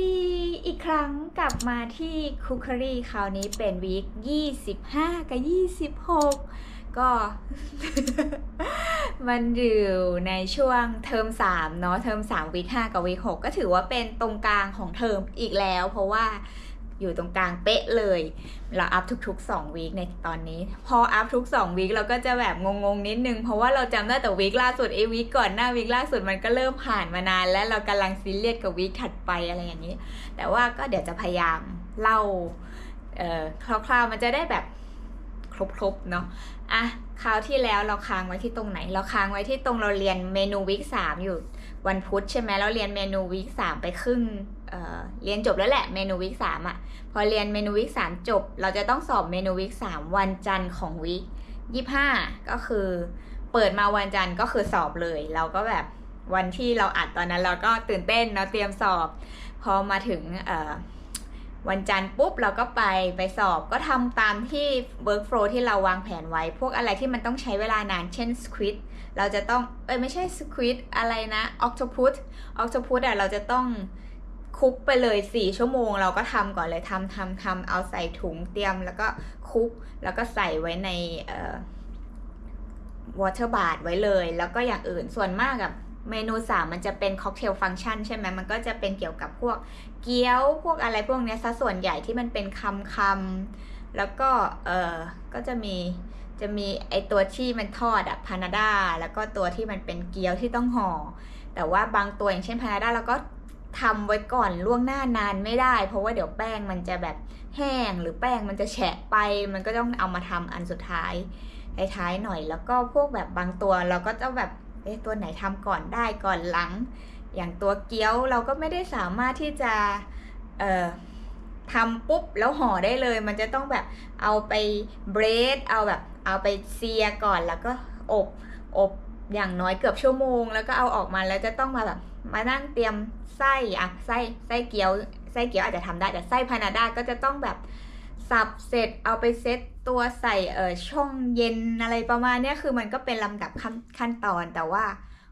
ดีอีกครั้งกลับมาที่คุกครีคราวนี้เป็นวีค25 กับ 26 ก็ มันอยู่ในช่วงเทอม3เนาะเทอม3วีค5กับวีค6ก็ถือว่าเป็นตรงกลางของเทอมอีกแล้ว เพราะว่า อยู่ตรงกลางเป๊ะเลย เราอัพทุกๆ2วีคในตอนนี้ พออัพทุก2วีคเราก็จะแบบงงๆนิดนึง เพราะว่าเราจำได้แต่วีคล่าสุดไอ้วีคก่อนหน้าวีคล่าสุดมันก็เริ่มผ่านมานาน แล้วเรากำลังซีเรียสกับวีคถัดไปอะไรอย่างนี้ แต่ว่าก็เดี๋ยวจะพยายามเล่าเอ่อคร่าวๆมันจะได้แบบครบๆเนาะอะคราวที่แล้วเราค้างไว้ที่ตรงไหน เราค้างไว้ที่ตรงเราเรียนเมนูวีคสามอยู่ วันพุธใช่ไหมเราเรียนเมนูวีคสามไปครึ่งเเรียนจบแล้วแหละเมนูวีคสามอะพอเรียนเมนูวิกสามจบ เราจะต้องสอบเมนูวิกสามวันจันทร์ของวิกยี่ห้าก็คือเปิดมาวันจันทร์ก็คือสอบเลย เราก็แบบวันที่เราอัดตอนนั้นเราก็ตื่นเต้นเนาะเตรียมสอบ พอมาถึงวันจันทร์ปุ๊บเราก็ไปไปสอบก็ทำตามที่ workflow ที่เราวางแผนไว้ พวกอะไรที่มันต้องใช้เวลานานเช่น squid เราจะต้องเอ้ยไม่ใช่ squid อะไรนะ octopus octopus อะเราจะต้องคุกไปเลยสี่ชั่วโมง เราก็ทำก่อนเลยทำทำทำเอาใส่ถุงเตรียม แล้วก็คุกแล้วก็ใส่ไว้ในเอ่อวอเตอร์บาร์ไว้เลย แล้วก็อย่างอื่นส่วนมากกับเมนูสามมันจะเป็นค็อกเทลฟังก์ชันใช่ไหมมันก็จะเป็นเกี่ยวกับพวกเกี๊ยวพวกอะไรพวกเนี้ยซะส่วนใหญ่ที่มันเป็นคำคำ แล้วก็เออก็จะมีจะมีไอตัวที่มันทอดอะพานาดาแล้วก็ตัวที่มันเป็นเกี๊ยวที่ต้องห่อ แต่ว่าบางตัวอย่างเช่นพานาดาเราก็ทำไว้ก่อนล่วงหน้านานไม่ได้ เพราะว่าเดี๋ยวแป้งมันจะแบบแห้งหรือแป้งมันจะแฉะไป มันก็ต้องเอามาทำอันสุดท้ายท้ายๆหน่อย แล้วก็พวกแบบบางตัวเราก็จะแบบเอ๊ะตัวไหนทำก่อนได้ก่อนหลัง อย่างตัวเกี๊ยวเราก็ไม่ได้สามารถที่จะเอ่อ ทำปุ๊บแล้วห่อได้เลย มันจะต้องแบบเอาไปเบรด เอาแบบเอาไปเซียก่อนแล้วก็อบอบอย่างน้อยเกือบชั่วโมง แล้วก็เอาออกมาแล้วจะต้องมาแบบมานั่งเตรียมไส้อะไส้ไส้เกี๊ยวไส้เกี๊ยวอาจจะทำได้แต่ไส้พานาด้าก็จะต้องแบบสับเสร็จเอาไปเซตตัวใส่เออช่องเย็นอะไรประมาณเนี้ยคือมันก็เป็นลำดับขั้นขั้นตอนแต่ว่า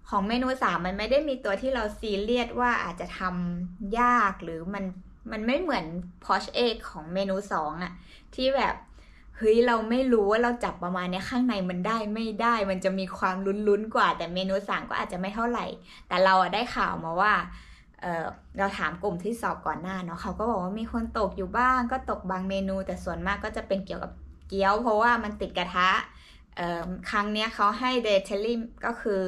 ของเมนูสามมันไม่ได้มีตัวที่เราซีเรียสว่าอาจจะทำยากหรือมัน มันไม่เหมือนพอชเอกของเมนูสองอะที่แบบเฮ้ยเราไม่รู้ว่าเราจับประมาณเนี้ข้างในมันได้ไม่ได้ มันจะมีความลุ้นๆกว่า แต่เมนูสามก็อาจจะไม่เท่าไหร่ แต่เราได้ข่าวมาว่าเเราถามกลุ่มที่สอบก่อนหน้าเนาะเขาก็บอกว่ามีคนตกอยู่บ้าง ก็ตกบางเมนู แต่ส่วนมากก็จะเป็นเกี่ยวกับเกี๊ยว เพราะว่ามันติดกระทะครั้งเนี้ยเขาให้เดทเทลลิมก็คือ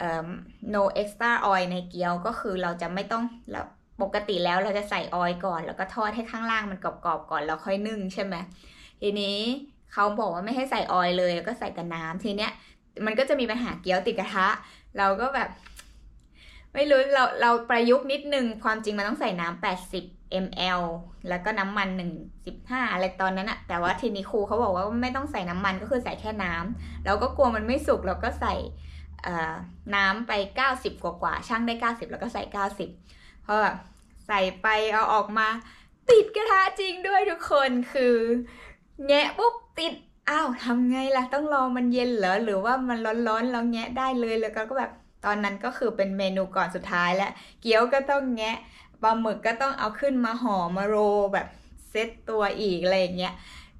ออ no extra oil ในเกี๊ยวก็คือเราจะไม่ต้องเรา ปกติแล้วเราจะใส่ออยก่อน แล้วก็ทอดให้ข้างล่างมันกรอบๆก่อนแล้วค่อยนึ่งใช่ไหมทีนี้เขาบอกว่าไม่ให้ใส่ออยเลยก็ใส่แต่น้ำทีเนี้ยมันก็จะมีปัญหาเกี๊ยวติดกระทะ เราก็แบบ ไม่รู้เราเราประยุกต์นิดนึงความจริงมันต้องใส่น้ำ80 ml แล้วก็น้ำมัน 1.15 อะไรตอนนั้นอะแต่ว่าทีนี้ครูเขาบอกว่าไม่ต้องใส่น้ำมันก็คือใส่แค่น้ำเราก็กลัวมันไม่สุกเราก็ใส่น้ำไป 90 กว่ากว่าช่างได้ 90 แล้วก็ใส่ 90 เพราะแบบ ใส่ไปเอาออกมา ติดกระทะจริงด้วยทุกคนคือแงะปุ๊บติดอ้าวทำไงล่ะต้องรอมันเย็นเหรอหรือว่ามันร้อนๆแล้วแงะได้เลยแล้วก็แบบตอนนั้นก็คือเป็นเมนูก่อนสุดท้ายแล้วเกี๊ยวก็ต้องแงะปลาหมึกก็ต้องเอาขึ้นมาห่อมาโรแบบเซตตัวอีกอะไรอย่างเงี้ย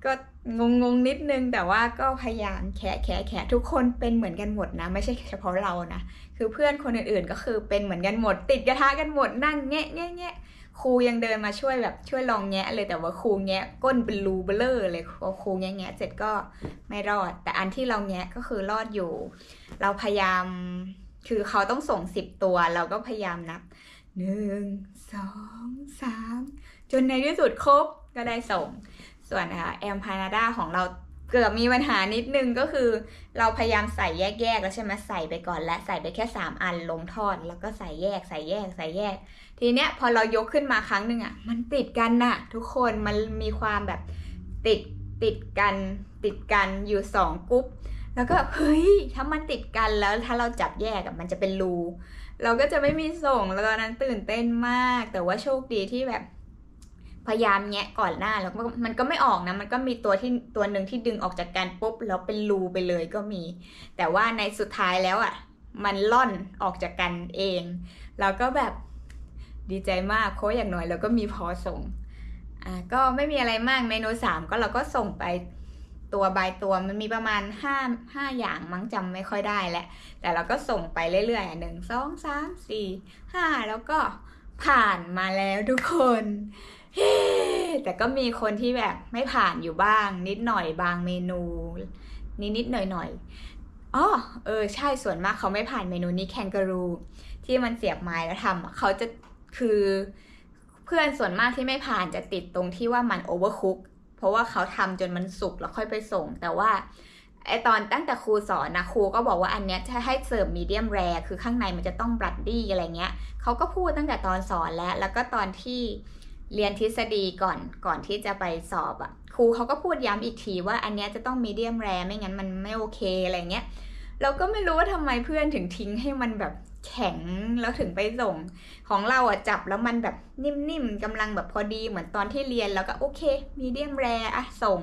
ก็งงงนิดนึงแต่ว่าก็พยายามแคะแคะแคะทุกคนเป็นเหมือนกันหมดนะ ไม่ใช่เฉพาะเรานะ คือเพื่อนคนอื่นๆก็คือเป็นเหมือนกันหมด ติดกระทะกันหมดนั่งแงะแงะแงะครูยังเดินมาช่วยแบบช่วยลองแงะเลยแต่ว่าครูแงะก้นเป็นรูเบลเลอร์เลยพอครูแงะแงะเสร็จก็ไม่รอด แต่อันที่เราแงะก็คือรอดอยู่ เราพยายามคือเขาต้องส่งสิบตัวเราก็พยายามนับหนึ่งสองสามจนในที่สุดครบก็ได้ส่ง ส่วนนะคะแอมพานาดาของเรา เกือบมีปัญหานิดนึงก็คือ เราพยายามใส่แยกๆแล้วใช่ไหมใส่ไปก่อนและใส่ไปแค่สามอันลงทอด แล้วก็ใส่แยกใส่แยกใส่แยก ทีเนี้ยพอเรายกขึ้นมาครั้งหนึ่งอะมันติดกันน่ะ ทุกคนมันมีความแบบติดติดกันติดกันอยู่สองกรุ๊ปแล้วก็เฮ้ยถ้ามันติดกันแล้วถ้าเราจับแยกอะมันจะเป็นรู เราก็จะไม่มีส่งแล้วตอนนั้นตื่นเต้นมาก แต่ว่าโชคดีที่แบบ พยายามแงะก่อนหน้าแล้วมันก็ไม่ออกนะ มันก็มีตัวที่ตัวหนึ่งที่ดึงออกจากกันปุ๊บแล้วเป็นรูไปเลยก็มี แต่ว่าในสุดท้ายแล้วอะ่ะ มันล่อนออกจากกันเองแล้วก็แบบดีใจมากเพราะอย่างน้อยเราก็มีพอส่งอ่าก็ไม่มีอะไรมากเมนูสามก็เราก็ส่งไปตัวใบตัวมันมีประมาณห้าห้าอย่างมั้งจำไม่ค่อยได้แหละ แต่เราก็ส่งไปเรื่อยๆหนึ่งสองสามสี่ห้าแล้วก็ผ่านมาแล้วทุกคน แต่ก็มีคนที่แบบไม่ผ่านอยู่บ้าง นิดหน่อยบางเมนู นิดนิดหน่อยหน่อยอ๋อเออใช่ส่วนมากเขาไม่ผ่านเมนูนี้แคนการูที่มันเสียบไม้แล้วทำเขาจะคือเพื่อนส่วนมากที่ไม่ผ่านจะติดตรงที่ว่ามันโอเวอร์คุกเพราะว่าเขาทำจนมันสุกแล้วค่อยไปส่ง แต่ว่าไอตอนตั้งแต่ครูสอนนะครูก็บอกว่าอันเนี้ยจะให้เสิร์ฟมีเดียมแรคือข้างในมันจะต้องบลัดดี้อะไรเงี้ยเขาก็พูดตั้งแต่ตอนสอนแล้ว แล้วก็ตอนที่ เรียนทฤษฎีก่อนก่อนที่จะไปสอบอะ่ะครูเขาก็พูดย้ำอีกทีว่าอันเนี้ยจะต้องมีเดียมแรไม่งั้นมันไม่โอเคอะไรเงี้ยเราก็ไม่รู้ว่าทำไมเพื่อนถึงทิ้งให้มันแบบแข็งแล้วถึงไปส่ง ของเราอะจับแล้วมันแบบนิ่มๆกำลังแบบพอดีเหมือนตอนที่เรียนแล้วก็โอเคมีเดียมแรอะส่ง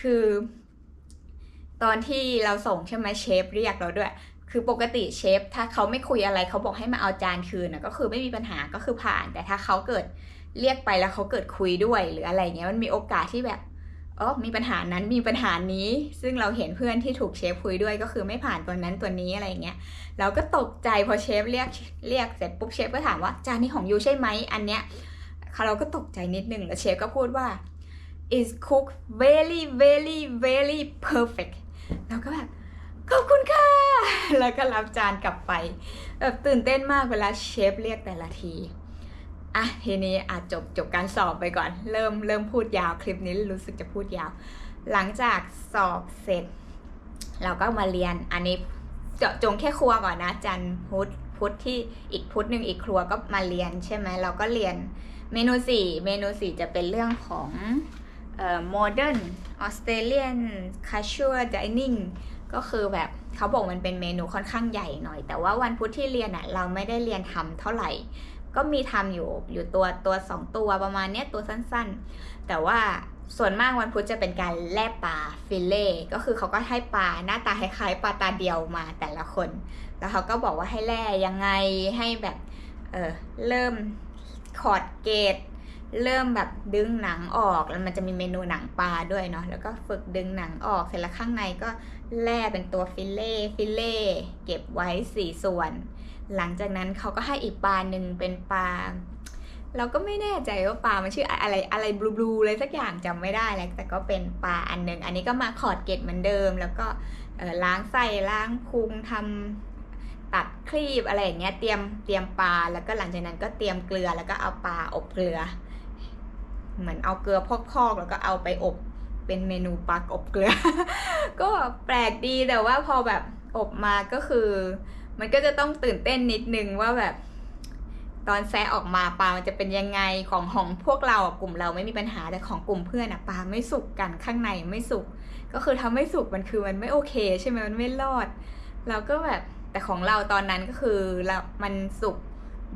คือ ตอนที่เราส่งใช่ไหมเชฟเรียกเราด้วย คือปกติเชฟถ้าเขาไม่คุยอะไรเขาบอกให้มาเอาจานคืนนะก็คือไม่มีปัญหาก็คือผ่าน แต่ถ้าเขาเกิด เรียกไปแล้วเขาเกิดคุยด้วยหรืออะไรเงี้ยมันมีโอกาสที่แบบอ๋อมีปัญหานั้นมีปัญหานี้ ซึ่งเราเห็นเพื่อนที่ถูกเชฟคุยด้วยก็คือไม่ผ่านตัวนั้นตัวนี้อะไรเงี้ยเราก็ตกใจพอเชฟเรียกเรียกเสร็จปุ๊บเชฟก็ถามว่าจานนี้ของยูใช่ไหมอันเนี้ยเราก็ตกใจนิดนึงแล้วเชฟก็พูดว่า is cooked very very very perfect เราก็แบบขอบคุณค่ะ แล้วก็รับจานกลับไป แบบตื่นเต้นมากเวลาเชฟเรียกแต่ละที อะทีนี้อาจจบจบการสอบไปก่อน เริ่มเริ่มพูดยาวคลิปนี้รู้สึกจะพูดยาว หลังจากสอบเสร็จ เราก็มาเรียนอันนี้เจาะจงแค่ครัวก่อนนะ จันพุธพุธที่อีกพุธหนึ่งอีกครัวก็มาเรียนใช่ไหมเราก็เรียนเมนูสี่เมนูสี่จะเป็นเรื่องของเอ่อ modern Australian casual dining ก็คือแบบเขาบอกมันเป็นเมนูค่อนข้างใหญ่หน่อย แต่ว่าวันพุธที่เรียนอะเราไม่ได้เรียนทำเท่าไหร่ ก็มีทำอยู่อยู่ตัวตัวสองตัวประมาณเนี้ยตัวสั้นๆ แต่ว่าส่วนมากวันพุธจะเป็นการแล่ปลาฟิเล่ก็คือเขาก็ให้ปลาหน้าตาคล้ายๆปลาตาเดียวมาแต่ละคน แล้วเขาก็บอกว่าให้แล่ยังไงให้แบบเออเริ่มขอดเกตเริ่มแบบดึงหนังออกแล้วมันจะมีเมนูหนังปลาด้วยเนาะแล้วก็ฝึกดึงหนังออกเสร็จแล้วข้างในก็แล่เป็นตัวฟิเล่ฟิเล่เก็บไว้สี่ส่วน หลังจากนั้นเขาก็ให้อีกปลาหนึ่งเป็นปลาเราก็ไม่แน่ใจว่าปลามันชื่ออะไรอะไรบลูบลูอะไรสักอย่างจำไม่ได้แล้วแต่ก็เป็นปลาอันหนึ่งอันนี้ก็มาขอดเกล็ดเหมือนเดิม แล้วก็ล้างไส้ล้างพุงทำตัดครีบอะไรอย่างเงี้ยเตรียมเตรียมปลาแล้วก็หลังจากนั้นก็เตรียมเกลือแล้วก็เอาปลาอบเกลือ เหมือนเอาเกลือพอกๆแล้วก็เอาไปอบเป็นเมนูปลาอบเกลือ ก็แปลกดีแต่ว่าพอแบบอบมาก็คือ มันก็จะต้องตื่นเต้นนิดนึงว่าแบบ ตอนแซะออกมาปลามันจะเป็นยังไงของของพวกเราอะกลุ่มเราไม่มีปัญหาแต่ของกลุ่มเพื่อนอะปลาไม่สุกกันข้างในไม่สุกก็คือทำไม่สุกมันคือมันไม่โอเค ใช่ไหมมันไม่รอดเราก็แบบแต่ของเราตอนนั้นก็คือเรามันสุก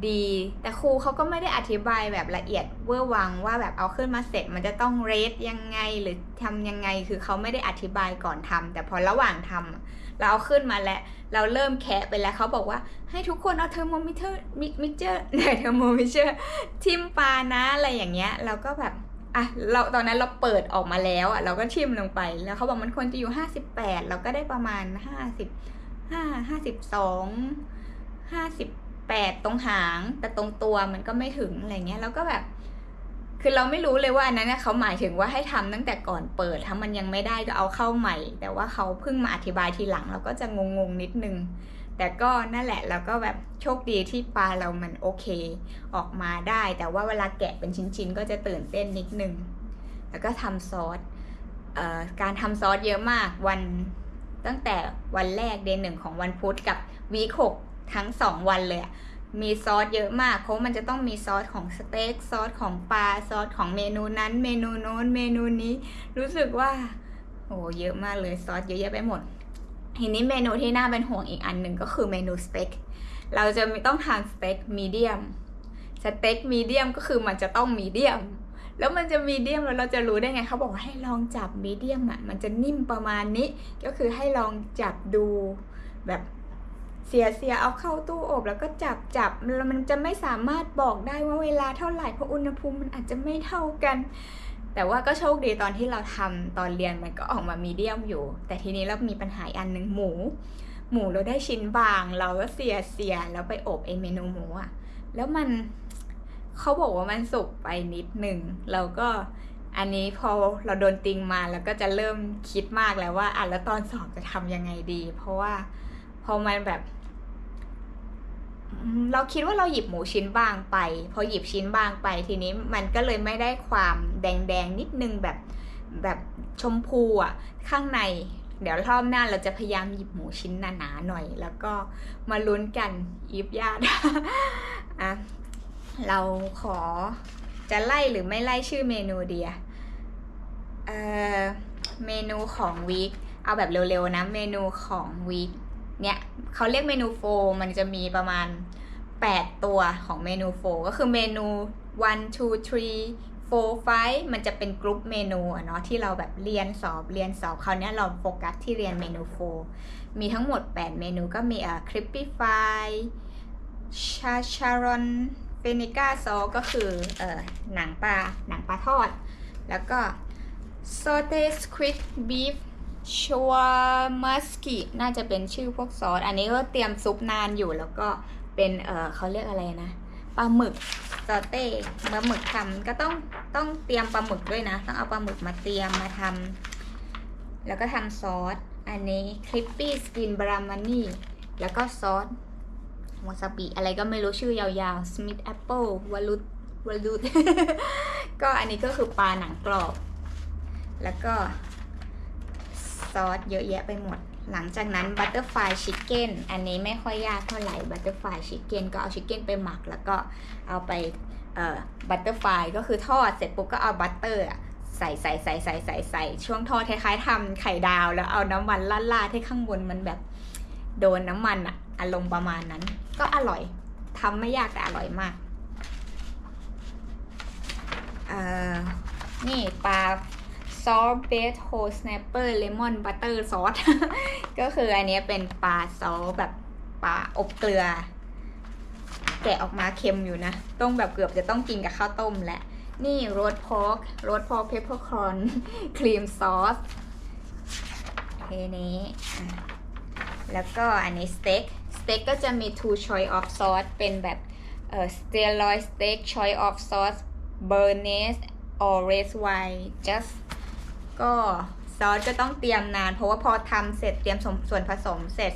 ดี แต่ครูเขาก็ไม่ได้อธิบายแบบละเอียดเวอร์วังว่าแบบเอาขึ้นมาเสร็จมันจะต้องเรทยังไงหรือทำยังไงคือเขาไม่ได้อธิบายก่อนทำแต่พอระหว่างทำอะ เราเอาขึ้นมาแล้ว เราเริ่มแคะไปแล้วเขาบอกว่าให้ทุกคนเอาเทอร์โมมิเตอร์มิมิเจอร์เนี่ยเทอร์โมมิเตอร์ทิมปลานะอะไรอย่างเงี้ยเราก็แบบอะเราตอนนั้นเราเปิดออกมาแล้วอะเราก็ทิมลงไป แล้วเขาบอกมันควรจะอยู่ห้าสิบแปดเราก็ได้ประมาณห้าสิบห้าห้าสิบสองห้าสิบแปดตรงหางแต่ตรงตัวมันก็ไม่ถึงอะไรเงี้ยแล้วก็แบบ คือเราไม่รู้เลยว่าอันนั้นเขาหมายถึงว่าให้ทำตั้งแต่ก่อนเปิด ถ้ามันยังไม่ได้ก็เอาเข้าใหม่ แต่ว่าเขาเพิ่งมาอธิบายทีหลังเราก็จะงงๆนิดนึง แต่ก็นั่นแหละเราก็แบบโชคดีที่ปลาเรามันโอเค ออกมาได้ แต่ว่าเวลาแกะเป็นชิ้นๆ ก็จะตื่นเต้นนิดนึง แล้วก็ทำซอสออการทำซอสเยอะมากวันตั้งแต่วันแรกเดือนหนึ่งของวันพุธกับวีคหกทั้งสองวันเลยอะ มีซอสเยอะมากเพราะมันจะต้องมีซอสของสเต็กซอสของปลาซอสของเมนูนั้น เมนูโน้นเมนูนี้ รู้สึกว่าโอ้เยอะมากเลยซอสเยอะแยะไปหมดทีนี้เมนูที่น่าเป็นห่วงอีกอันหนึ่งก็คือเมนูสเต็กเราจะต้องทานสเต็กมีเดียมสเต็กมีเดียมก็คือมันจะต้องมีเดียมแล้วมันจะมีเดียมแล้วเราจะรู้ได้ไงเขาบอกให้ลองจับมีเดียมอะมันจะนิ่มประมาณนี้ ก็คือให้ลองจับดูแบบ สียเสียเอาเข้าตู้อบแล้วก็จับจับแล้วมันจะไม่สามารถบอกได้ว่าเวลาเท่าไหร่เพราะอุณหภูมิมันอาจจะไม่เท่ากัน แต่ว่าก็โชคดีตอนที่เราทำตอนเรียนมันก็ออกมามีเดียมอยู่ แต่ทีนี้เรามีปัญหาอันหนึ่งหมู หมูเราได้ชิ้นบาง เราก็เสียเสียแล้วไปอบไอเมนูหมูอะแล้วมันเขาบอกว่ามันสุกไปนิดหนึ่งเราก็อันนี้พอเราโดนติงมาแล้วก็จะเริ่มคิดมากแล้วว่าอะแล้วตอนสอบจะทำยังไงดี เพราะว่าพอมันแบบ เราคิดว่าเราหยิบหมูชิ้นบางไป พอหยิบชิ้นบางไปทีนี้มันก็เลยไม่ได้ความแดงๆ นิดนึงแบบแบบชมพูอะข้างใน เดี๋ยวรอบหน้าเราจะพยายามหยิบหมูชิ้นหนาๆหน่อย แล้วก็มาลุ้นกันอีฟญาติอะเราขอจะไล่หรือไม่ไล่ชื่อเมนูเดียเอ่อเมนูของวีคเอาแบบเร็วๆนะเมนูของวีค เนี่ยเขาเรียกเมนูโฟมันจะมีประมาณ 8 ตัวของเมนูโฟก็คือเมนู one two three four five มันจะเป็นกรุ๊ปเมนูเนาะที่เราแบบเรียนสอบเรียนสอบคราวนี้เราโฟกัสที่เรียนเมนูโฟมีทั้งหมด 8 เมนูก็มีอะคริปปี้ไฟชาชารอนเฟนิก้าซอก็คือเอ่อหนังปลาหนังปลาทอด แล้วก็ s a u t e squid beef ชัวมัสกิน่าจะเป็นชื่อพวกซอส อันนี้ก็เตรียมซุปนานอยู่แล้วก็เป็น เออเขาเรียกอะไรนะปลาหมึกซอเต้ปลาหมึกทำก็ต้องต้องเตรียมปลาหมึกด้วยนะ ต้องเอาปลาหมึกมาเตรียมมาทำแล้วก็ทำซอส อันนี้คลิปปี้สกินบรามานี่แล้วก็ซอสวาซาบิอะไรก็ไม่รู้ชื่อยาวๆ Smith Apple วาลุดวาลุดก็อันนี้ก็คือปลาหนังกรอบ แล้วก็ ซอสเยอะแยะไปหมด หลังจากนั้นบัตเตอร์ฟลายชิคเก้นอันนี้ไม่ค่อยยากเท่าไหร่บัตเตอร์ฟลายชิคเก้นก็เอาชิคเก้นไปหมักแล้วก็เอาไปเอ่อบัตเตอร์ฟลายก็คือทอดเสร็จปุ๊บก็เอาบัตเตอร์ใส่ใส่ใส่ใส่ใส่ใส่ช่วงทอดคล้ายๆทำไข่ดาวแล้วเอาน้ำมันลาดๆให้ข้างบนมันแบบโดนน้ำมันอะอารมณ์ประมาณนั้น ก็อร่อยทำไม่ยากแต่อร่อยมากเอ่อนี่ปลา ซอสเบสโฮสแนปเปอร์เลมอนบัตเตอร์ซอสก็คืออันนี้เป็นปลาซอสแบบปลาอบเกลือ แกะออกมาเค็มอยู่นะ ต้องแบบเกือบจะต้องกินกับข้าวต้มแหละ นี่โรสพอกโรสพอกเพปเปอร์คอนครีมซอสเทนี้ แล้วก็อันนี้สเต็กสเต็กก็จะมี two choice of sauce เป็นแบบเอ่อ steroid steak choice of sauce bernaise or red wine just ก็ซอสก็ต้องเตรียมนาน เพราะว่าพอทำเสร็จเตรียมส่วนผสมเสร็จ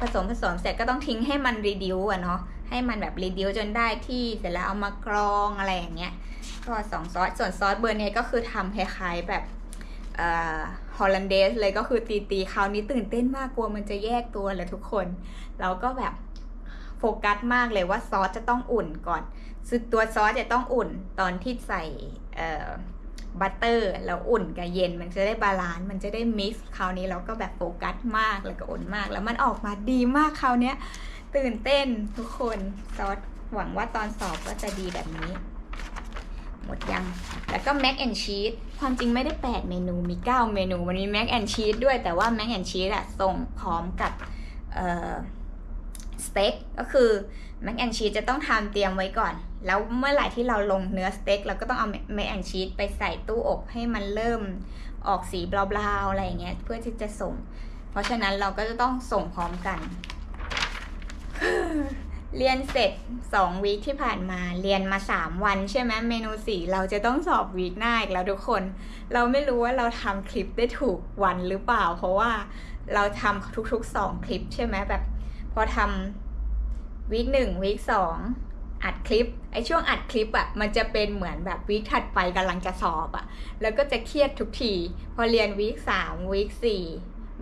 ผสมผสมเสร็จก็ต้องทิ้งให้มันรีดิวอะเนาะให้มันแบบรีดิวจนได้ที่เสร็จแล้วเอามากรองอะไรอย่างเงี้ยก็สองซอสส่วนซอสเบอร์เนยก็คือทำคล้ายๆแบบฮอลแลนเดสเลยก็คือตีตีๆคราวนี้ตื่นเต้นมากกลัวมันจะแยกตัวแหละทุกคนเราก็แบบโฟกัสมากเลยว่าซอสจะต้องอุ่นก่อนซึ่งตัวซอสจะต้องอุ่นตอนที่ใส่ บัตเตอร์แล้วอุ่นกับเย็นมันจะได้บาลานซ์มันจะได้มิกซ์คราวนี้เราก็แบบโฟกัสมากแล้วก็อุ่นมาก แล้วมันออกมาดีมากคราวนี้ตื่นเต้นทุกคนซอสหวังว่าตอนสอบก็จะดีแบบนี้ หมดยัง แล้วก็แม็กแอนชีสความจริงไม่ได้ 8 เมนูมี 9 เมนูมันมีแม็กแอนชีสด้วยแต่ว่าแม็กแอนชีสอะส่งพร้อมกับสเต็กก็คือแม็กแอนชีสจะต้องทำเตรียมไว้ก่อน แล้วเมื่อไหร่ที่เราลงเนื้อสเต็กเราก็ต้องเอาแมกแอนชีสไปใส่ตู้อบให้มันเริ่มออกสีบลาวๆอะไรอย่างเงี้ยเพื่อที่จะส่ง เพราะฉะนั้นเราก็จะต้องส่งพร้อมกัน เรียนเสร็จ2วีคที่ผ่านมาเรียนมา 3 วัน ใช่ไหมเมนูสี่เราจะต้องสอบวีคหน้าอีกแล้วทุกคน เราไม่รู้ว่าเราทำคลิปได้ถูกวันหรือเปล่า เพราะว่าเราทำทุกๆ 2 คลิปใช่ไหมแบบ พอทำวีคหนึ่งวีคสอง อัดคลิปไอช่วงอัดคลิปอะ่ะมันจะเป็นเหมือนแบบวีคถัดไปกำลังจะสอบอะ่ะแล้วก็จะเครียดทุกที พอเรียนวีคสามวีคสี่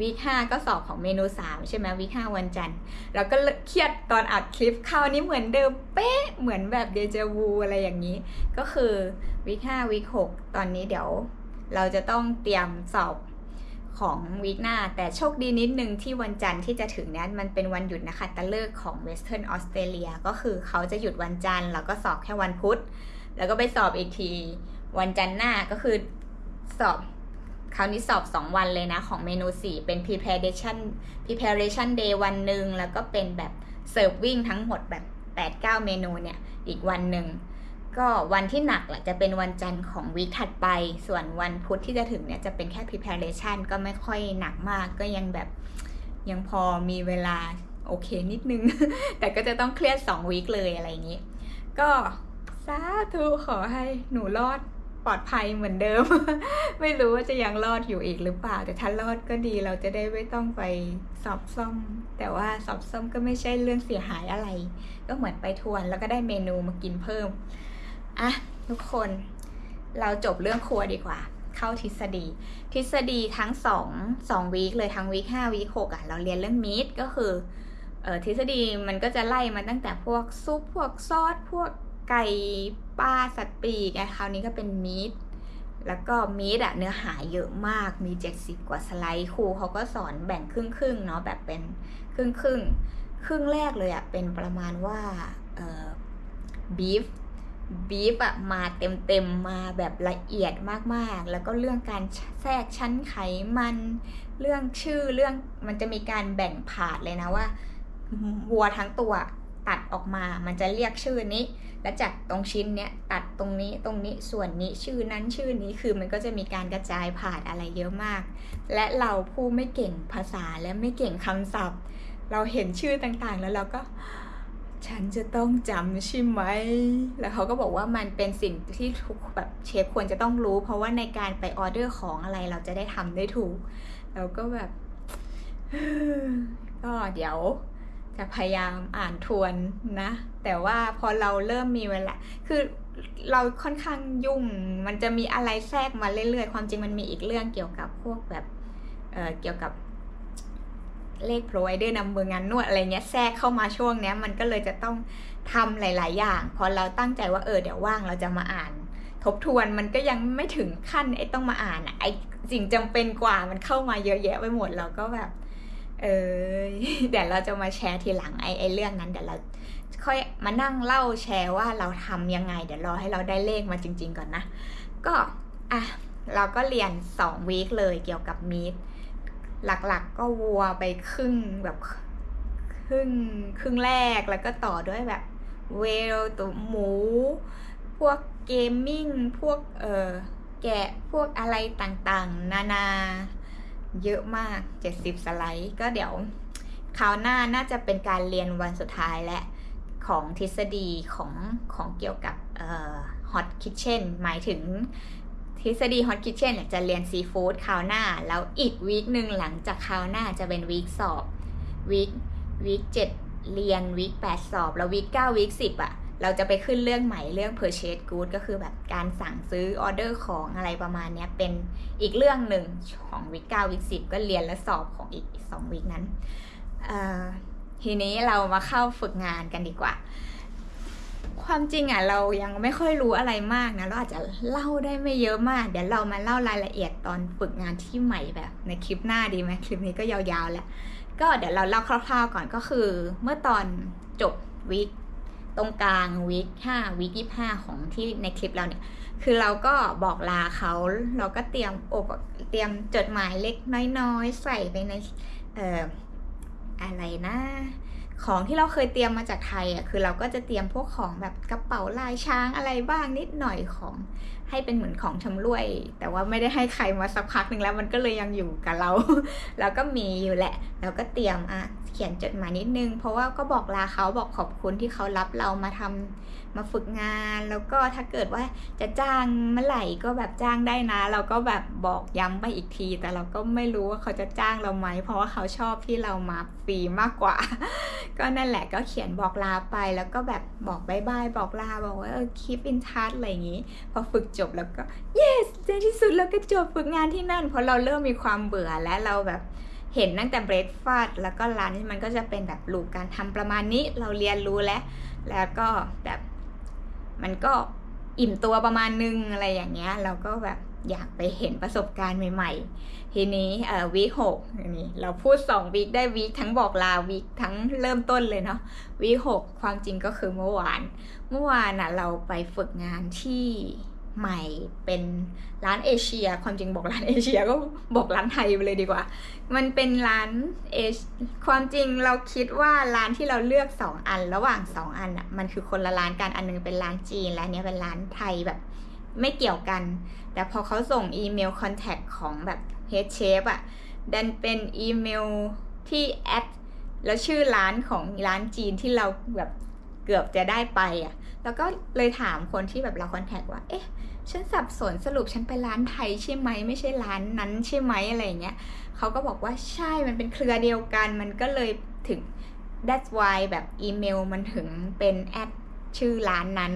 วีคห้าก็สอบของเมนูสามใช่ไหมวีคห้าวันจันทร์แล้วก็เครียดตอนอัดคลิปคราวนี้เหมือนเดิมเป๊ะเหมือนแบบเดจาวูอะไรอย่างนี้ ก็คือวีคห้าวีคหกตอนนี้เดี๋ยว เราจะต้องเตรียมสอบ ของวีคหน้า แต่โชคดีนิดนึงที่วันจันทร์ที่จะถึงนี้มันเป็นวันหยุดนะคะตะเลิกของเวสเทิร์นออสเตรเลียก็คือเขาจะหยุดวันจันทร์แล้วก็สอบแค่วันพุธ แล้วก็ไปสอบอีกที วันจันทร์หน้าก็คือสอบคราวนี้สอบ 2 วันเลยนะ ของเมนู 4 เป็น preparation preparation day วันหนึ่งแล้วก็เป็นแบบ serving ทั้งหมดแบบ 8-9 เมนูเนี่ย อีกวันหนึ่ง ก็วันที่หนักแหละจะเป็นวันจันทร์ของวีคถัดไป ส่วนวันพุธที่จะถึงเนี่ยจะเป็นแค่ preparation ก็ไม่ค่อยหนักมากก็ยังแบบยังพอมีเวลาโอเคนิดนึง แต่ก็จะต้องเครียด2วีคเลยอะไรอย่างนี้ ก็สาธุขอให้หนูรอดปลอดภัยเหมือนเดิม ไม่รู้ว่าจะยังรอดอยู่อีกหรือเปล่า แต่ถ้ารอดก็ดีเราจะได้ไม่ต้องไปสอบซ่อม แต่ว่าสอบซ่อมก็ไม่ใช่เรื่องเสียหายอะไร ก็เหมือนไปทวนแล้วก็ได้เมนูมากินเพิ่ม อะทุกคนเราจบเรื่องครัวดีกว่า เข้าทฤษฎี ทฤษฎีทั้งสองสองวีคเลยทั้งวีคห้าวีคหกอะเราเรียนเรื่องมีดก็คือเออทฤษฎีมันก็จะไล่มาตั้งแต่พวกซุปพวกซอสพวกไก่ปลาสัตว์ปีกอะคราวนี้ก็เป็นมีดแล้วก็มีดอะเนื้อหาเยอะมากมี 70 กว่าสไลด์ครูเขาก็สอนแบ่งครึ่งครึ่งๆเนาะแบบเป็นครึ่งครึ่งครึ่งแรกเลยอะเป็นประมาณว่าเออบีฟ บีฟอะมาเต็มเต็มๆมาแบบละเอียดมากๆ แล้วก็เรื่องการแทรกชั้นไขมัน เรื่องชื่อเรื่องมันจะมีการแบ่งผาดเลยนะว่าวัวทั้งตัวตัดออกมา มันจะเรียกชื่อนี้ และจากตรงชิ้นเนี้ยตัดตรงนี้ตรงนี้ส่วนนี้ชื่อนั้นชื่อนี้คือมันก็จะมีการกระจายผ่านอะไรเยอะมาก และเราผู้ไม่เก่งภาษาและไม่เก่งคำศัพท์ เราเห็นชื่อต่างๆ แล้วเราก็ ฉันจะต้องจำใช่ไหม แล้วเขาก็บอกว่ามันเป็นสิ่งที่ทุกแบบเชฟควรจะต้องรู้ เพราะว่าในการไปออเดอร์ของอะไรเราจะได้ทำได้ถูกเราก็แบบ ก็เดี๋ยวจะพยายามอ่านทวนนะ แต่ว่าพอเราเริ่มมีเวลา คือเราค่อนข้างยุ่ง มันจะมีอะไรแทรกมาเรื่อยๆ ความจริงมันมีอีกเรื่องเกี่ยวกับพวกแบบเอ่อเกี่ยวกับ เลข provider นำเบอร์งานนวดอะไรเงี้ยแทรกเข้ามาช่วงเนี้ยมันก็เลยจะต้องทำหลาย ๆ อย่าง พอเราตั้งใจว่าเออเดี๋ยวว่างเราจะมาอ่าน ทบทวนมันก็ยังไม่ถึงขั้นไอ้ต้องมาอ่านไอ้สิ่งจำเป็นกว่ามันเข้ามาเยอะแยะไปหมดเราก็แบบ เออเดี๋ยวเราจะมาแชร์ทีหลังไอ้ไอ้เรื่องนั้นเดี๋ยวเราค่อยมานั่งเล่าแชร์ว่าเราทำยังไง เดี๋ยวรอให้เราได้เลขมาจริง ๆ ก่อนนะ ก็อะเราก็เรียน2วีคเลยเกี่ยวกับมีด หลักๆก็วัวไปครึ่งแบบครึ่งครึ่งแรกแล้วก็ต่อด้วยแบบเวลตัวหมู พวกเกมมิ่ง พวกเออแกะพวกอะไรต่างๆ นานา เยอะมาก 70 สไลด์ ก็เดี๋ยวคราวหน้าน่าจะเป็นการเรียนวันสุดท้ายและของทฤษฎีของของเกี่ยวกับเอ่อ hot kitchen หมายถึง ทฤษฎี hot kitchen เนี่ยจะเรียนซีฟู้ดคราวหน้า แล้วอีกวีคหนึ่งหลังจากคราวหน้าจะเป็นวีคสอบวีควีคเจ็ดเรียนวีคแปดสอบ แล้ววีคเก้าวีคสิบอะเราจะไปขึ้นเรื่องใหม่เรื่อง purchase good ก็คือแบบการสั่งซื้อออเดอร์ของอะไรประมาณเนี้ยเป็นอีกเรื่องหนึ่งของวีคเก้าวีคสิบก็เรียนและสอบของอีกสองวีคนั้นทีนี้เรามาเข้าฝึกงานกันดีกว่า ความจริงอะเรายังไม่ค่อยรู้อะไรมากนะเราอาจจะเล่าได้ไม่เยอะมาก เดี๋ยวเรามาเล่ารายละเอียดตอนฝึกงานที่ใหม่แบบ ในคลิปหน้าดีไหมคลิปนี้ก็ยาวๆแล้วก็เดี๋ยวเราเล่าคร่าวๆก่อนก็คือ เมื่อตอนจบวีคตรงกลางวีคห้าวีคยี่ห้าของที่ในคลิปเราเนี่ย คือเราก็บอกลาเขาเราก็เตรียมอบเตรียมจดหมายเล็กน้อยๆ ใส่ไปในเอ่ออะไรนะ ของที่เราเคยเตรียมมาจากไทยอะคือเราก็จะเตรียมพวกของแบบกระเป๋าลายช้างอะไรบ้างนิดหน่อยของให้เป็นเหมือนของชำร่วย แต่ว่าไม่ได้ให้ใครมาสักพักหนึ่งแล้วมันก็เลยยังอยู่กับเรา แล้วก็มีอยู่แหละ เราก็เตรียมอะ เขียนจดหมายนิดนึง เพราะว่าก็บอกลาเขาบอกขอบคุณที่เขารับเรามาทำมาฝึกงาน แล้วก็ถ้าเกิดว่าจะจ้างเมื่อไหร่ก็แบบจ้างได้นะ เราก็แบบบอกย้ำไปอีกที แต่เราก็ไม่รู้ว่าเขาจะจ้างเราไหม เพราะว่าเขาชอบที่เรามาฟรีมากกว่า ก็นั่นแหละก็เขียนบอกลาไปแล้วก็แบบบอกบายบายบอกลาบอกว่าเออ keep in touch อะไรอย่างนี้ พอฝึกจบแล้วก็ yes ในที่สุดเราก็จบฝึกงานที่นั่น เพราะเราเริ่มมีความเบื่อและเราแบบ เห็นตั้งแต่เบรดฟาสแล้วก็ร้านมันก็จะเป็นแบบลูกการทำประมาณนี้เราเรียนรู้แล้ว แล้วก็แบบมันก็อิ่มตัวประมาณนึงอะไรอย่างเงี้ย เราก็แบบอยากไปเห็นประสบการณ์ใหม่ๆ ทีนี้เอ่อวีคหกนี่เราพูดสองวีคได้วีคทั้งบอกลาวีคทั้งเริ่มต้นเลยเนาะวีคหกความจริงก็คือเมื่อวาน เมื่อวานน่ะเราไปฝึกงานที่ ใหม่เป็นร้านเอเชีย ความจริงบอกร้านเอเชียก็บอกร้านไทยไปเลยดีกว่า มันเป็นร้านเอชความจริงเราคิดว่าร้านที่เราเลือกสองอันระหว่างสองอันอะมันคือคนละร้านกันอันหนึงเป็นร้านจีนและอันเนี้ยเป็นร้านไทยแบบไม่เกี่ยวกัน แต่พอเขาส่งอีเมลคอนแทคของแบบเฮดเชฟอะดันเป็นอีเมลที่แอดแล้วชื่อร้านของร้านจีนที่เราแบบ เกือบจะได้ไปอะ แล้วก็เลยถามคนที่แบบเราคอนแทคว่า เอ๊ะ ฉันสับสนสรุปฉันไปร้านไทยใช่ไหมไม่ใช่ร้านนั้นใช่ไหมอะไรเงี้ยเขาก็บอกว่าใช่ มันเป็นเครือเดียวกัน มันก็เลยถึง that's why แบบอีเมลมันถึงเป็นแอดชื่อร้านนั้น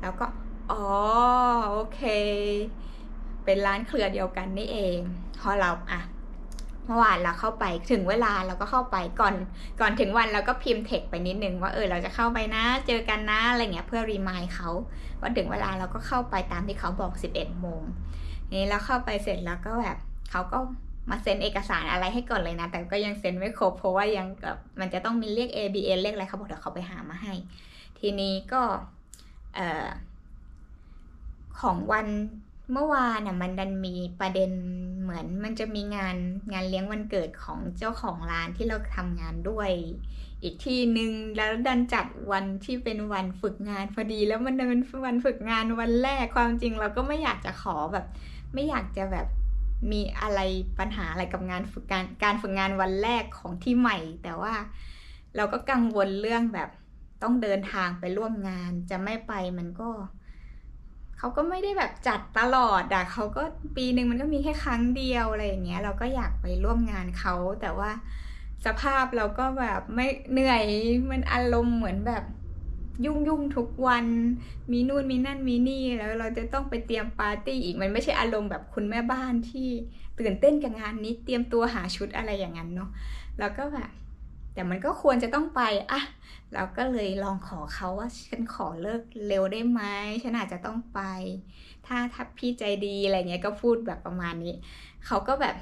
แล้วก็ อ๋อ โอเค เป็นร้านเครือเดียวกันนี่เอง พอเราอะ เมื่อวานเราเข้าไปถึงเวลาเราก็เข้าไปก่อนก่อนถึงวันเราก็พิมพ์เทคไปนิดนึงว่าเออเราจะเข้าไปนะ เจอกันนะอะไรเงี้ยเพื่อรีมายเขาว่าถึงเวลาเราก็เข้าไปตามที่เขาบอก 11โมงนี่เราเข้าไปเสร็จแล้วก็แบบเขาก็มาเซ็นเอกสารอะไรให้ก่อนเลยนะ แต่ก็ยังเซ็นไม่ครบเพราะว่ายังกับมันจะต้องมีเรียก ABN เรียกอะไรเขาบอกเดี๋ยวเขาไปหามาให้ ทีนี้ก็เออของวัน เมื่อวานน่ะมันดันมีประเด็นเหมือนมันจะมีงานงานเลี้ยงวันเกิดของเจ้าของร้านที่เราทำงานด้วย อีกที่หนึ่งแล้วดันจัดวันที่เป็นวันฝึกงานพอดี แล้วมันเป็นวันฝึกงานวันแรกความจริงเราก็ไม่อยากจะขอแบบ ไม่อยากจะแบบมีอะไรปัญหาอะไรกับงานฝึกงานการฝึกงานวันแรกของที่ใหม่ แต่ว่าเราก็กังวลเรื่องแบบต้องเดินทางไปร่วมงานจะไม่ไปมันก็ เขาก็ไม่ได้แบบจัดตลอดอะเขาก็ปีหนึ่งมันก็มีแค่ครั้งเดียวอะไรอย่างเงี้ย เราก็อยากไปร่วมงานเขาแต่ว่าสภาพเราก็แบบไม่เหนื่อยมันอารมณ์เหมือนแบบยุ่งยุ่งทุกวัน มีนู่นมีนั่นมีนี่แล้วเราจะต้องไปเตรียมปาร์ตี้อีกมันไม่ใช่อารมณ์แบบคุณแม่บ้านที่ตื่นเต้นกับงานนี้เตรียมตัวหาชุดอะไรอย่างนั้นเนาะแล้วก็แบบ แต่มันก็ควรจะต้องไปอะเราก็เลยลองขอเขาว่าฉันขอเลิกเร็วได้ไหมฉันอาจจะต้องไป ถ้าถ้าพี่ใจดีอะไรเงี้ยก็พูดแบบประมาณนี้ เขาก็แบบ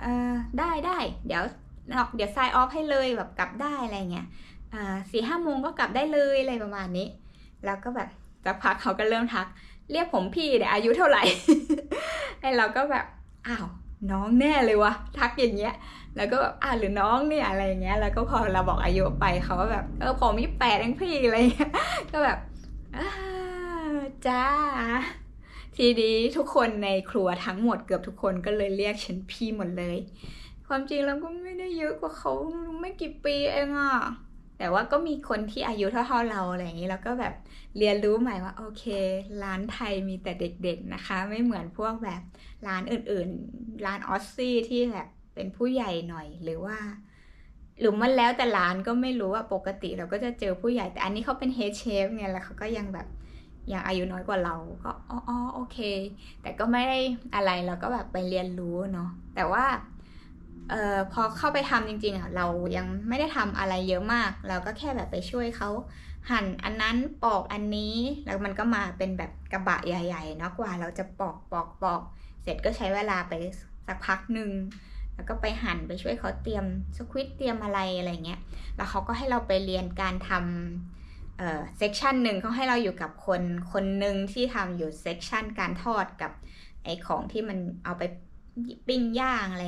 เออได้ได้เดี๋ยวเดี๋ยวไซออฟให้เลยแบบกลับได้อะไรเงี้ยอ่าสี่ห้าโมงก็กลับได้เลยอะไรประมาณนี้ แล้วก็แบบสักพักเขาก็เริ่มทัก เรียกผมพี่เดี๋ยวอายุเท่าไหร่ไอ้เราก็แบบอ้าวน้องแน่เลยวะทักอย่างเงี้ย แล้วก็แบบอ่าหรือน้องเนี่ยอะไรเงี้ย แล้วก็พอเราบอกอายุไปเขาก็แบบเออผมมีแปดเองพี่อะไรเงี้ยก็แบบอจ้า ทีนี้ทุกคนในครัวทั้งหมดเกือบทุกคนก็เลยเรียกฉันพี่หมดเลย ความจริงเราก็ไม่ได้เยอะกว่าเขาไม่กี่ปีเองอะแต่ว่าก็มีคนที่อายุเท่าๆเราอะไรอย่างนี้แล้วก็แบบเรียนรู้ใหม่ว่าโอเค ร้านไทยมีแต่เด็กๆนะคะ ไม่เหมือนพวกแบบร้านอื่นๆ ร้านออสซี่ที่แบบ เป็นผู้ใหญ่หน่อยหรือว่า หรือมันแล้วแต่ร้านก็ไม่รู้ว่าปกติเราก็จะเจอผู้ใหญ่แต่อันนี้เขาเป็นเฮดเชฟไงแล้วเขาก็ยังแบบยังอายุน้อยกว่าเราก็อ๋อโอเค แต่ก็ไม่ได้อะไรเราก็แบบไปเรียนรู้เนาะแต่ว่าเอ่อพอเข้าไปทำจริงๆอะเรายังไม่ได้ทำอะไรเยอะมาก เราก็แค่แบบไปช่วยเขาหั่นอันนั้นปอกอันนี้แล้วมันก็มาเป็นแบบกระบะใหญ่ๆเนาะกว่าเราจะปอกปอกปอก เสร็จก็ใช้เวลาไปสักพักหนึ่ง แล้วก็ไปหั่นไปช่วยเขาเตรียมสควิตเตรียมอะไรอะไรเงี้ย แล้วเขาก็ให้เราไปเรียนการทำเอ่อเซกชันหนึ่งเขาให้เราอยู่กับคนคนหนึ่งที่ทำอยู่เซกชันการทอดกับไอของที่มันเอาไปปิ้งย่างอะไร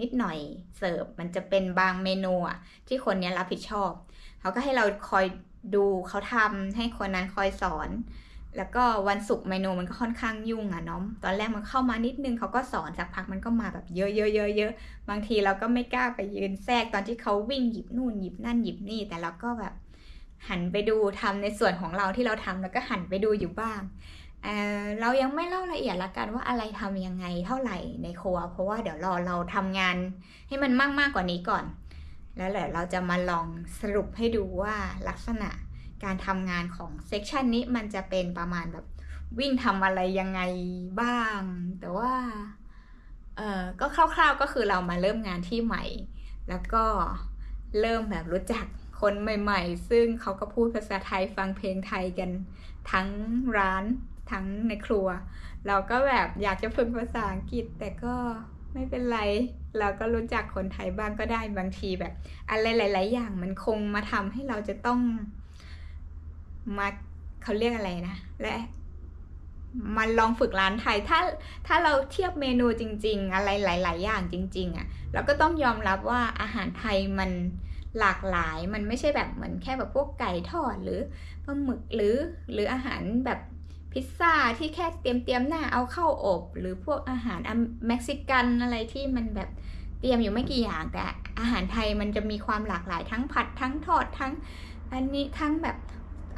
นิดหน่อยเสิร์ฟมันจะเป็นบางเมนูอะที่คนนี้รับผิดชอบ เขาก็ให้เราคอยดูเขาทำให้คนนั้นคอยสอน แล้วก็วันศุกร์เมนูมันก็ค่อนข้างยุ่งอะเนาะตอนแรกมันเข้ามานิดนึงเขาก็สอนสักพักมันก็มาแบบเยอะเยอะเยอะเยอะบางทีเราก็ไม่กล้าไปยืนแทรกตอนที่เขาวิ่งหยิบนู่นหยิบนั่นหยิบนี่ แต่เราก็แบบหันไปดูทำในส่วนของเราที่เราทำแล้วก็หันไปดูอยู่บ้างเเรายังไม่เล่าละเอียดละกันว่าอะไรทำยังไงเท่าไหร่ในครัว เพราะว่าเดี๋ยวรอเราทำงานให้มันมากมากกว่านี้ก่อน แล้วเดี๋ยวเราจะมาลองสรุปให้ดูว่าลักษณะ การทำงานของเซกชันนี้มันจะเป็นประมาณแบบวิ่งทำอะไรยังไงบ้าง แต่ว่าเออก็คร่าวๆก็คือเรามาเริ่มงานที่ใหม่ แล้วก็เริ่มแบบรู้จักคนใหม่ ๆ ซึ่งเขาก็พูดภาษาไทยฟังเพลงไทยกันทั้งร้านทั้งในครัว เราก็แบบอยากจะฝึกภาษาอังกฤษ แต่ก็ไม่เป็นไร เราก็รู้จักคนไทยบ้างก็ได้บางทีแบบ อะไรหลาย ๆ อย่างมันคงมาทำให้เราจะต้อง มาเขาเรียกอะไรนะ และมันลองฝึกร้านไทยถ้าถ้าเราเทียบเมนูจริง ๆ อะไรหลาย ๆ อย่างจริง ๆอะ่ะเราก็ต้องยอมรับว่าอาหารไทยมันหลากหลายมันไม่ใช่แบบเหมือนแค่แบบพวกไก่ทอดหรือปลาหมึกหรือหรืออาหารแบบพิซซ่าที่แค่เตรียมเตรียมๆหน้าเอาเข้าอบ หรือพวกอาหารอเม็กซิกันอะไรที่มันแบบเตรียมอยู่ไม่กี่อย่างแต่อาหารไทยมันจะมีความหลากหลายทั้งผัดทั้งทอดทั้งอันนี้ทั้งแบบ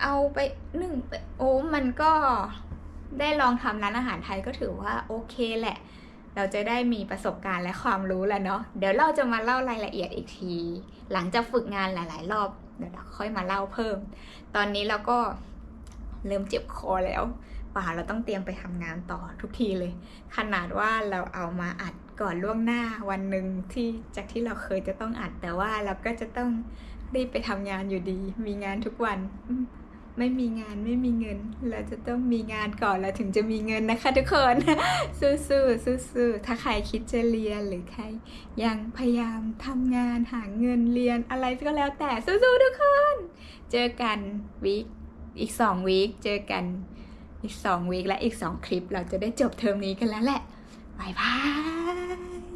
เอาไปนึ่งไปโอ้มันก็ได้ลองทำร้านอาหารไทยก็ถือว่าโอเคแหละ เราจะได้มีประสบการณ์และความรู้แล้วเนาะเดี๋ยวเราจะมาเล่ารายละเอียดอีกที หลังจากฝึกงานหลาย ๆ รอบเดี๋ยวเราค่อยมาเล่าเพิ่ม ตอนนี้เราก็เริ่มเจ็บคอแล้วป่าเราต้องเตรียมไปทำงานต่อทุกทีเลย ขนาดว่าเราเอามาอัดก่อนล่วงหน้าวันหนึ่งที่จากที่เราเคยจะต้องอัดแต่ว่าเราก็จะต้องรีบไปทำงานอยู่ดี มีงานทุกวัน ไม่มีงานไม่มีเงิน เราจะต้องมีงานก่อนเราถึงจะมีเงินนะคะทุกคน สู้ๆสู้ๆถ้าใครคิดจะเรียนหรือใคร ยังพยายามทำงานหาเงินเรียนอะไรก็แล้วแต่สู้ๆทุกคน เจอกันวีคอีกสองวีคเจอกันอีกสองวีคและอีกสองคลิป เราจะได้จบเทอมนี้กันแล้วแหละบายบาย